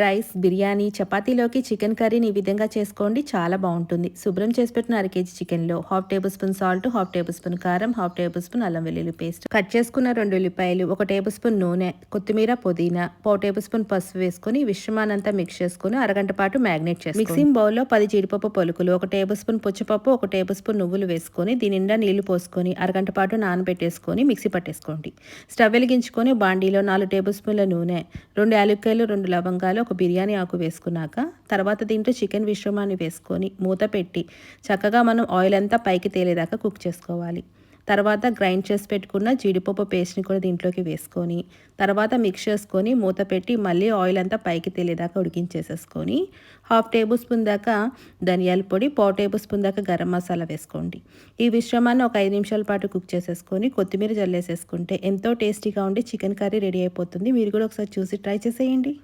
Rice biryani చపాతీలోకి chicken కర్రీని ఈ విధంగా చేసుకోండి. చాలా బాగుంటుంది. శుభ్రం చేసి పెట్టిన అర కేజీ చికెన్లో half tablespoon salt half tablespoon కారం హాఫ్ టేబుల్ స్పూన్ అల్లం వెల్లుల్లి పేస్ట్. కట్ చేసుకున్న రెండు ఉల్లిపాయలు ఒక టేబుల్ స్పూన్ నూనె కొత్తిమీర పుదీనా పావు టేబుల్ స్పూన్ పసుపు వేసుకొని విశ్రమానంతా మిక్స్ చేసుకుని అరగంట పాటు మ్యాగ్నేట్ చేసి మిక్సింగ్ బౌల్లో పది జీడిపప్పు పలుకులు ఒక టేబుల్ స్పూన్ పుచ్చపప్పు ఒక టేబుల్ స్పూన్ నువ్వులు వేసుకొని దీని నిండా నీళ్ళు పోసుకొని అరగంట పాటు నానబెట్టేసుకొని మిక్సీ పట్టేసుకోండి. స్టవ్ వెలిగించుకొని బాండీలో నాలుగు టేబుల్ స్పూన్ల నూనె రెండు యాలుక్కాయలు రెండు లవంగాలు ఒక బిర్యానీ ఆకు వేసుకున్నాక తర్వాత దీంట్లో చికెన్ విశ్రమాన్ని వేసుకొని మూత పెట్టి చక్కగా మనం ఆయిల్ అంతా పైకి తేలేదాకా కుక్ చేసుకోవాలి. తర్వాత గ్రైండ్ చేసి పెట్టుకున్న జీడిపప్పు పేస్ట్ని కూడా దీంట్లోకి వేసుకొని తర్వాత మిక్స్ చేసుకొని మూత పెట్టి మళ్ళీ ఆయిల్ అంతా పైకి తేలేదాకా ఉడికించేసేసుకొని హాఫ్ టేబుల్ స్పూన్ దాకా ధనియాల పొడి పావు టేబుల్ స్పూన్ దాకా గరం మసాలా వేసుకోండి. ఈ మిశ్రమాన్ని ఒక ఐదు నిమిషాల పాటు కుక్ చేసేసుకొని కొత్తిమీర జల్లేసేసుకుంటే ఎంతో టేస్టీగా ఉండి చికెన్ కర్రీ రెడీ అయిపోతుంది. మీరు కూడా ఒకసారి చూసి ట్రై చేసేయండి.